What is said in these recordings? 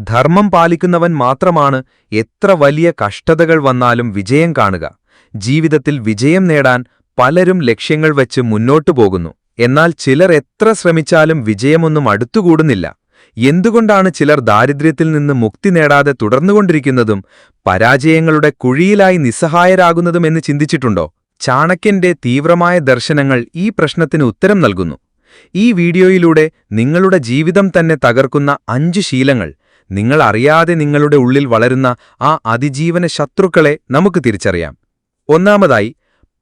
ധർമ്മം പാലിക്കുന്നവൻ മാത്രമാണ് എത്ര വലിയ കഷ്ടതകൾ വന്നാലും വിജയം കാണുക. ജീവിതത്തിൽ വിജയം നേടാൻ പലരും ലക്ഷ്യങ്ങൾ വച്ച് മുന്നോട്ടു പോകുന്നു. എന്നാൽ ചിലർ എത്ര ശ്രമിച്ചാലും വിജയമൊന്നും അടുത്തുകൂടുന്നില്ല. എന്തുകൊണ്ടാണ് ചിലർ ദാരിദ്ര്യത്തിൽ നിന്ന് മുക്തി നേടാതെ തുടർന്നുകൊണ്ടിരിക്കുന്നതും പരാജയങ്ങളുടെ കുഴിയിലായി നിസ്സഹായരാകുന്നതും എന്ന് ചിന്തിച്ചിട്ടുണ്ടോ? ചാണക്യന്റെ തീവ്രമായ ദർശനങ്ങൾ ഈ പ്രശ്നത്തിന് ഉത്തരം നൽകുന്നു. ഈ വീഡിയോയിലൂടെ നിങ്ങളുടെ ജീവിതം തന്നെ തകർക്കുന്ന അഞ്ച് ശീലങ്ങൾ. നിങ്ങൾ അറിയാതെ നിങ്ങളുടെ ഉള്ളിൽ വളരുന്ന ആ അതിജീവന ശത്രുക്കളെ നമുക്ക് തിരിച്ചറിയാം. ഒന്നാമതായി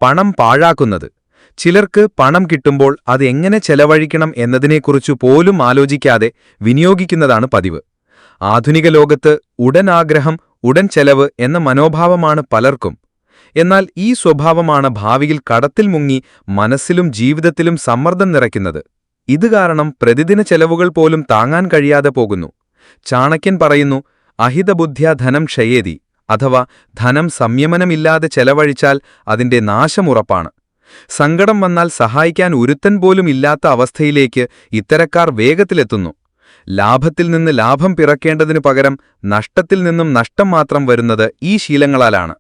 പണം പാഴാക്കുന്നത്. ചിലർക്ക് പണം കിട്ടുമ്പോൾ അത് എങ്ങനെ ചെലവഴിക്കണം എന്നതിനെക്കുറിച്ചു പോലും ആലോചിക്കാതെ വിനിയോഗിക്കുന്നതാണ് പതിവ്. ആധുനിക ലോകത്ത് ഉടൻ ആഗ്രഹം ഉടൻ ചെലവ് എന്ന മനോഭാവമാണ് പലർക്കും. എന്നാൽ ഈ സ്വഭാവമാണ് ഭാവിയിൽ കടത്തിൽ മുങ്ങി മനസ്സിലും ജീവിതത്തിലും സമ്മർദ്ദം നിറയ്ക്കുന്നത്. ഇത് കാരണം പ്രതിദിന ചെലവുകൾ പോലും താങ്ങാൻ കഴിയാതെ പോകുന്നു. ചാണക്യൻ പറയുന്നു അഹിതബുദ്ധ്യ ധനം ക്ഷയേതി അഥവാ ധനം സംയമനമില്ലാതെ ചെലവഴിച്ചാൽ അതിന്റെ നാശമുറപ്പാണ്. സങ്കടം വന്നാൽ സഹായിക്കാൻ ഒരുത്തൻ പോലും ഇല്ലാത്ത അവസ്ഥയിലേക്ക് ഇത്തരക്കാർ വേഗത്തിലെത്തുന്നു. ലാഭത്തിൽ നിന്ന് ലാഭം പിറക്കേണ്ടതിനു പകരം നഷ്ടത്തിൽ നിന്നും നഷ്ടം മാത്രം വരുന്നത് ഈ ശീലങ്ങളാലാണ്.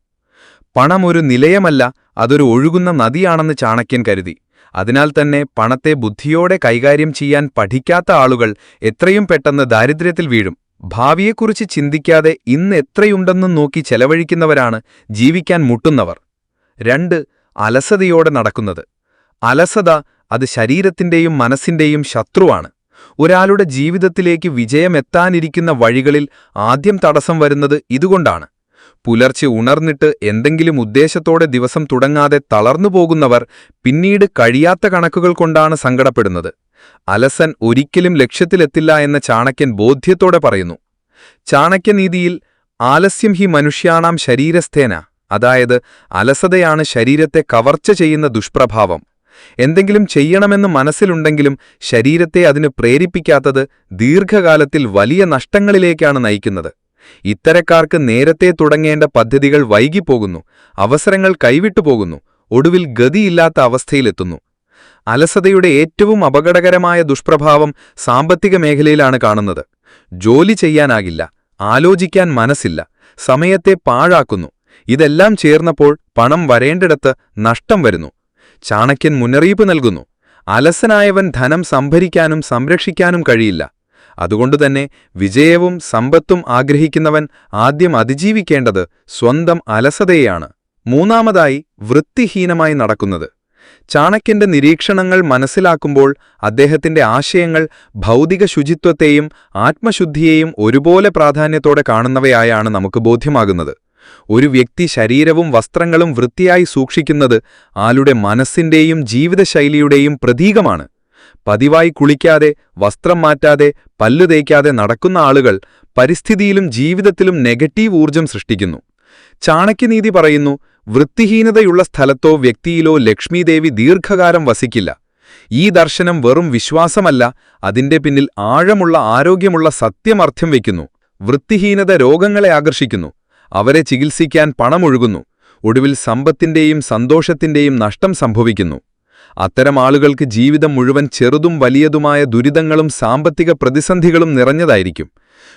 പണമൊരു നിലയമല്ല അതൊരു ഒഴുകുന്ന നദിയാണെന്ന് ചാണക്യൻ കരുതി. അതിനാൽ തന്നെ പണത്തെ ബുദ്ധിയോടെ കൈകാര്യം ചെയ്യാൻ പഠിക്കാത്ത ആളുകൾ എത്രയും പെട്ടെന്ന് ദാരിദ്ര്യത്തിൽ വീഴും. ഭാവിയെക്കുറിച്ച് ചിന്തിക്കാതെ ഇന്ന് എത്രയുണ്ടെന്നും നോക്കി ചെലവഴിക്കുന്നവരാണ് ജീവിക്കാൻ മുട്ടുന്നവർ. രണ്ട് അലസതയോടെ നടക്കുന്നത്. അലസത അത് ശരീരത്തിന്റെയും മനസ്സിന്റെയും ശത്രുവാണ്. ഒരാളുടെ ജീവിതത്തിലേക്ക് വിജയമെത്താനിരിക്കുന്ന വഴികളിൽ ആദ്യം തടസ്സം വരുന്നത് ഇതുകൊണ്ടാണ്. പുലർച്ചെ ഉണർന്നിട്ട് എന്തെങ്കിലും ഉദ്ദേശത്തോടെ ദിവസം തുടങ്ങാതെ തളർന്നുപോകുന്നവർ പിന്നീട് കഴിയാത്ത കണക്കുകൾ കൊണ്ടാണ് സങ്കടപ്പെടുന്നത്. അലസൻ ഒരിക്കലും ലക്ഷ്യത്തിലെത്തില്ല എന്ന ചാണക്യൻ ബോധ്യത്തോടെ പറയുന്നു. ചാണക്യനീതിയിൽ ആലസ്യം ഹി മനുഷ്യാണാം ശരീരസ്ഥേന അതായത് അലസതയാണ് ശരീരത്തെ കവർച്ച ചെയ്യുന്ന ദുഷ്പ്രഭാവം. എന്തെങ്കിലും ചെയ്യണമെന്ന് മനസ്സിലുണ്ടെങ്കിലും ശരീരത്തെ അതിന് പ്രേരിപ്പിക്കാത്തത് ദീർഘകാലത്തിൽ വലിയ നഷ്ടങ്ങളിലേക്കാണ് നയിക്കുന്നത്. ഇത്തരക്കാർക്ക് നേരത്തെ തുടങ്ങേണ്ട പദ്ധതികൾ വൈകിപ്പോകുന്നു അവസരങ്ങൾ കൈവിട്ടുപോകുന്നു ഒടുവിൽ ഗതിയില്ലാത്ത അവസ്ഥയിലെത്തുന്നു. അലസതയുടെ ഏറ്റവും അപകടകരമായ ദുഷ്പ്രഭാവം സാമ്പത്തിക മേഖലയിലാണ് കാണുന്നത്. ജോലി ചെയ്യാനാകില്ല ആലോചിക്കാൻ മനസ്സില്ല സമയത്തെ പാഴാക്കുന്നു. ഇതെല്ലാം ചേർന്നപ്പോൾ പണം വരേണ്ടിടത്ത് നഷ്ടം വരുന്നു. ചാണക്യൻ മുന്നറിയിപ്പ് നൽകുന്നു അലസനായവൻ ധനം സംഭരിക്കാനും സംരക്ഷിക്കാനും കഴിയില്ല. അതുകൊണ്ടുതന്നെ വിജയവും സമ്പത്തും ആഗ്രഹിക്കുന്നവൻ ആദ്യം അതിജീവിക്കേണ്ടത് സ്വന്തം അലസതയെയാണ്. മൂന്നാമതായി വൃത്തിഹീനമായി നടക്കുന്നത്. ചാണക്യന്റെ നിരീക്ഷണങ്ങൾ മനസ്സിലാക്കുമ്പോൾ അദ്ദേഹത്തിന്റെ ആശയങ്ങൾ ഭൗതിക ശുചിത്വത്തെയും ആത്മശുദ്ധിയെയും ഒരുപോലെ പ്രാധാന്യത്തോടെ കാണുന്നവയായാണ് നമുക്ക് ബോധ്യമാകുന്നത്. ഒരു വ്യക്തി ശരീരവും വസ്ത്രങ്ങളും വൃത്തിയായി സൂക്ഷിക്കുന്നത് ആളുടെ മനസ്സിന്റെയും ജീവിതശൈലിയുടെയും പ്രതീകമാണ്. പതിവായി കുളിക്കാതെ വസ്ത്രം മാറ്റാതെ പല്ലു തേക്കാതെ നടക്കുന്ന ആളുകൾ പരിസ്ഥിതിയിലും ജീവിതത്തിലും നെഗറ്റീവ് ഊർജം സൃഷ്ടിക്കുന്നു. ചാണക്യനീതി പറയുന്നു വൃത്തിഹീനതയുള്ള സ്ഥലത്തോ വ്യക്തിയിലോ ലക്ഷ്മീദേവി ദീർഘകാലം വസിക്കില്ല. ഈ ദർശനം വെറും വിശ്വാസമല്ല അതിന്റെ പിന്നിൽ ആഴമുള്ള ആരോഗ്യമുള്ള സത്യമർത്ഥ്യം വയ്ക്കുന്നു. വൃത്തിഹീനത രോഗങ്ങളെ ആകർഷിക്കുന്നു അവരെ ചികിത്സിക്കാൻ പണമൊഴുകുന്നു ഒടുവിൽ സമ്പത്തിന്റെയും സന്തോഷത്തിന്റെയും നഷ്ടം സംഭവിക്കുന്നു. അത്തരം ആളുകൾക്ക് ജീവിതം മുഴുവൻ ചെറുതും വലിയതുമായ ദുരിതങ്ങളും സാമ്പത്തിക പ്രതിസന്ധികളും നിറഞ്ഞതായിരിക്കും.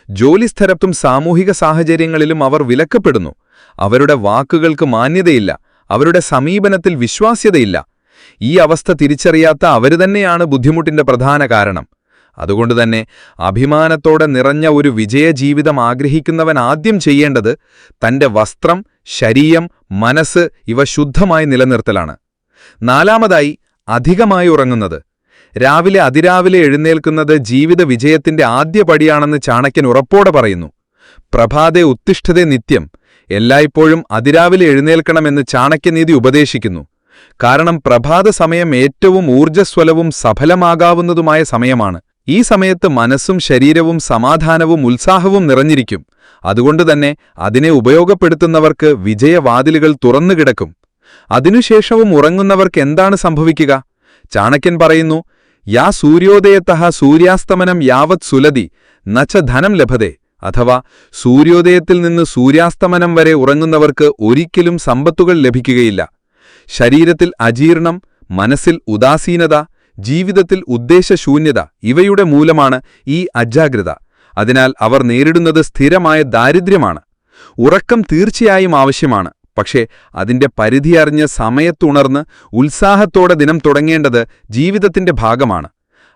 ജോലിസ്ഥലത്തും സാമൂഹിക സാഹചര്യങ്ങളിലും അവർ വിലക്കപ്പെടുന്നു. അവരുടെ വാക്കുകൾക്ക് മാന്യതയില്ല. അവരുടെ സമീപനത്തിൽ വിശ്വാസ്യതയില്ല. ഈ അവസ്ഥ തിരിച്ചറിയാത്ത അവരു തന്നെയാണ് ബുദ്ധിമുട്ടിന്റെ പ്രധാന കാരണം. അതുകൊണ്ടുതന്നെ അഭിമാനത്തോടെ നിറഞ്ഞ ഒരു വിജയ ജീവിതം ആഗ്രഹിക്കുന്നവൻ ആദ്യം ചെയ്യേണ്ടത് തന്റെ വസ്ത്രം ശരീരം മനസ്സ് ഇവ ശുദ്ധമായി നിലനിർത്തലാണ്. നാലാമതായി അധികമായി ഉറങ്ങുന്നത്. രാവിലെ അതിരാവിലെ എഴുന്നേൽക്കുന്നത് ജീവിത വിജയത്തിന്റെ ആദ്യ പടിയാണെന്ന് ചാണക്യൻ ഉറപ്പോടെ പറയുന്നു. പ്രഭാതെ ഉത്തിഷ്ഠതെ നിത്യം. എല്ലായ്പ്പോഴും അതിരാവിലെ എഴുന്നേൽക്കണമെന്ന് ചാണക്യനീതി ഉപദേശിക്കുന്നു. കാരണം പ്രഭാത സമയം ഏറ്റവും ഊർജസ്വലവും സഫലമാകാവുന്നതുമായ സമയമാണ്. ഈ സമയത്ത് മനസ്സും ശരീരവും സമാധാനവും ഉത്സാഹവും നിറഞ്ഞിരിക്കും. അതുകൊണ്ടുതന്നെ അതിനെ ഉപയോഗപ്പെടുത്തുന്നവർക്ക് വിജയവാതിലുകൾ തുറന്നുകിടക്കും. അതിനുശേഷവും ഉറങ്ങുന്നവർക്ക് എന്താണ് സംഭവിക്കുക? ചാണക്യൻ പറയുന്നു യാ സൂര്യോദയത്തഹ സൂര്യാസ്തമനം യാവത് സുലതി നച്ച ധനം ലഭതേ. അഥവാ സൂര്യോദയത്തിൽ നിന്ന് സൂര്യാസ്തമനം വരെ ഉറങ്ങുന്നവർക്ക് ഒരിക്കലും സമ്പത്തുകൾ ലഭിക്കുകയില്ല. ശരീരത്തിൽ അജീർണം മനസ്സിൽ ഉദാസീനത ജീവിതത്തിൽ ഉദ്ദേശശൂന്യത ഇവയുടെ മൂലമാണ് ഈ അജാഗ്രത. അതിനാൽ അവർ നേരിടുന്നത് സ്ഥിരമായ ദാരിദ്ര്യമാണ്. ഉറക്കം തീർച്ചയായും ആവശ്യമാണ്. പക്ഷേ അതിന്റെ പരിധി പരിധിയറിഞ്ഞ് സമയത്തുണർന്ന് ഉത്സാഹത്തോടെ ദിനം തുടങ്ങേണ്ടത് ജീവിതത്തിന്റെ ഭാഗമാണ്.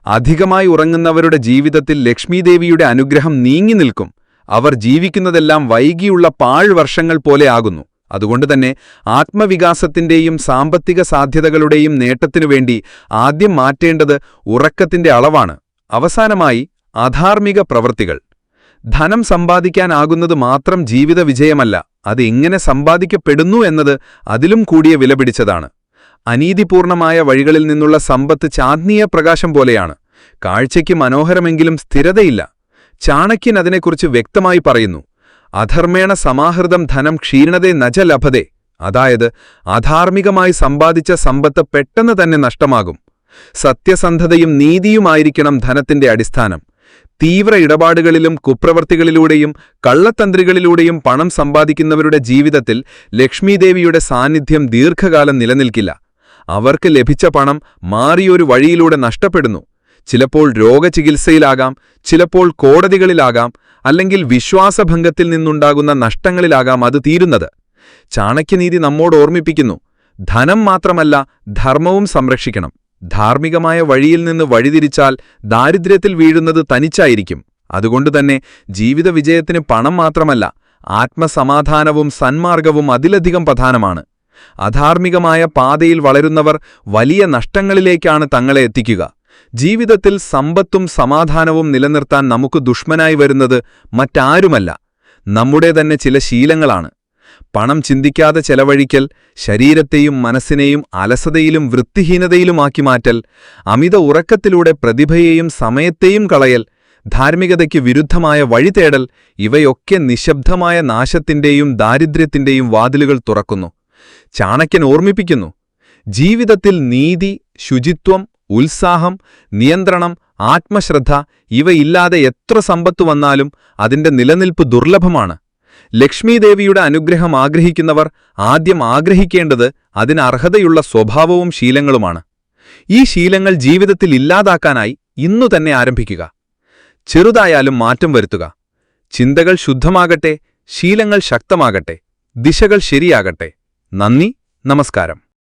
അധികമായി ഉറങ്ങുന്നവരുടെ ജീവിതത്തിൽ ലക്ഷ്മീദേവിയുടെ അനുഗ്രഹം നീങ്ങി നിൽക്കും. അവർ ജീവിക്കുന്നതെല്ലാം വൈകിയുള്ള പാഴ്വർഷങ്ങൾ പോലെ ആകുന്നു. അതുകൊണ്ടുതന്നെ ആത്മവികാസത്തിന്റെയും സാമ്പത്തിക സാധ്യതകളുടെയും നേട്ടത്തിനു വേണ്ടി ആദ്യം മാറ്റേണ്ടത് ഉറക്കത്തിന്റെ അളവാണ്. അവസാനമായി അധാർമിക പ്രവൃത്തികൾ. ധനം സമ്പാദിക്കാനാകുന്നത് മാത്രം ജീവിത വിജയമല്ല അത് എങ്ങനെ സമ്പാദിക്കപ്പെടുന്നു എന്നത് അതിലും കൂടിയ വില പിടിച്ചതാണ്. അനീതിപൂർണമായ വഴികളിൽ നിന്നുള്ള സമ്പത്ത് ചാത്നീയ പ്രകാശം പോലെയാണ്. കാഴ്ചയ്ക്ക് മനോഹരമെങ്കിലും സ്ഥിരതയില്ല. ചാണക്യൻ അതിനെക്കുറിച്ച് വ്യക്തമായി പറയുന്നു അധർമ്മേണ സമാഹൃതം ധനം ക്ഷീണതേ നജ ലഭതേ അതായത് അധാർമികമായി സമ്പാദിച്ച സമ്പത്ത് പെട്ടെന്ന് തന്നെ നഷ്ടമാകും. സത്യസന്ധതയും നീതിയുമായിരിക്കണം ധനത്തിന്റെ അടിസ്ഥാനം. തീവ്ര ഇടപാടുകളിലും കുപ്രവർത്തികളിലൂടെയും കള്ളത്തന്ത്രികളിലൂടെയും പണം സമ്പാദിക്കുന്നവരുടെ ജീവിതത്തിൽ ലക്ഷ്മിദേവിയുടെ സാന്നിധ്യം ദീർഘകാലം നിലനിൽക്കില്ല. അവർക്ക് ലഭിച്ച പണം മാറിയൊരു വഴിയിലൂടെ നഷ്ടപ്പെടുന്നു. ചിലപ്പോൾ രോഗചികിത്സയിലാകാം ചിലപ്പോൾ കോടതികളിലാകാം അല്ലെങ്കിൽ വിശ്വാസഭംഗത്തിൽ നിന്നുണ്ടാകുന്ന നഷ്ടങ്ങളിലാകാം അത് തീരുന്നത്. ചാണക്യനീതി നമ്മോട് ഓർമ്മിപ്പിക്കുന്നു. ധനം മാത്രമല്ല ധർമ്മവും സംരക്ഷിക്കണം. ധാർമ്മികമായ വഴിയിൽ നിന്ന് വഴിതിരിച്ചാൽ ദാരിദ്ര്യത്തിൽ വീഴുന്നത് തനിച്ചായിരിക്കും. അതുകൊണ്ടുതന്നെ ജീവിത വിജയത്തിന് പണം മാത്രമല്ല ആത്മസമാധാനവും സന്മാർഗവും അതിലധികം പ്രധാനമാണ്. അധാർമികമായ പാതയിൽ വളരുന്നവർ വലിയ നഷ്ടങ്ങളിലേക്കാണ് തങ്ങളെ എത്തിക്കുക. ജീവിതത്തിൽ സമ്പത്തും സമാധാനവും നിലനിർത്താൻ നമുക്ക് ദുഷ്മനായി വരുന്നത് മറ്റാരുമല്ല നമ്മുടെ തന്നെ ചില ശീലങ്ങളാണ്. പണം ചിന്തിക്കാതെ ചെലവഴിക്കൽ ശരീരത്തെയും മനസ്സിനെയും അലസതയിലും വൃത്തിഹീനതയിലുമാക്കി മാറ്റൽ അമിത ഉറക്കത്തിലൂടെ പ്രതിഭയെയും സമയത്തെയും കളയൽ ധാർമ്മികതയ്ക്ക് വിരുദ്ധമായ വഴി തേടൽ ഇവയൊക്കെ നിശബ്ദമായ നാശത്തിന്റെയും ദാരിദ്ര്യത്തിന്റെയും വാതിലുകൾ തുറക്കുന്നു. ചാണക്യൻ ഓർമ്മിപ്പിക്കുന്നു ജീവിതത്തിൽ നീതി ശുചിത്വം ഉത്സാഹം നിയന്ത്രണം ആത്മശ്രദ്ധ ഇവയില്ലാതെ എത്ര സമ്പത്ത് വന്നാലും അതിന്റെ നിലനിൽപ്പ് ദുർലഭമാണ്. ലക്ഷ്മീദേവിയുടെ അനുഗ്രഹം ആഗ്രഹിക്കുന്നവർ ആദ്യം ആഗ്രഹിക്കേണ്ടത് അതിനർഹതയുള്ള സ്വഭാവവും ശീലങ്ങളുമാണ്. ഈ ശീലങ്ങൾ ജീവിതത്തിൽ ഇല്ലാതാക്കാനായി ഇന്നു തന്നെ ആരംഭിക്കുക. ചെറുതായാലും മാറ്റം വരുത്തുക. ചിന്തകൾ ശുദ്ധമാകട്ടെ ശീലങ്ങൾ ശക്തമാകട്ടെ ദിശകൾ ശരിയാകട്ടെ. നന്ദി നമസ്കാരം.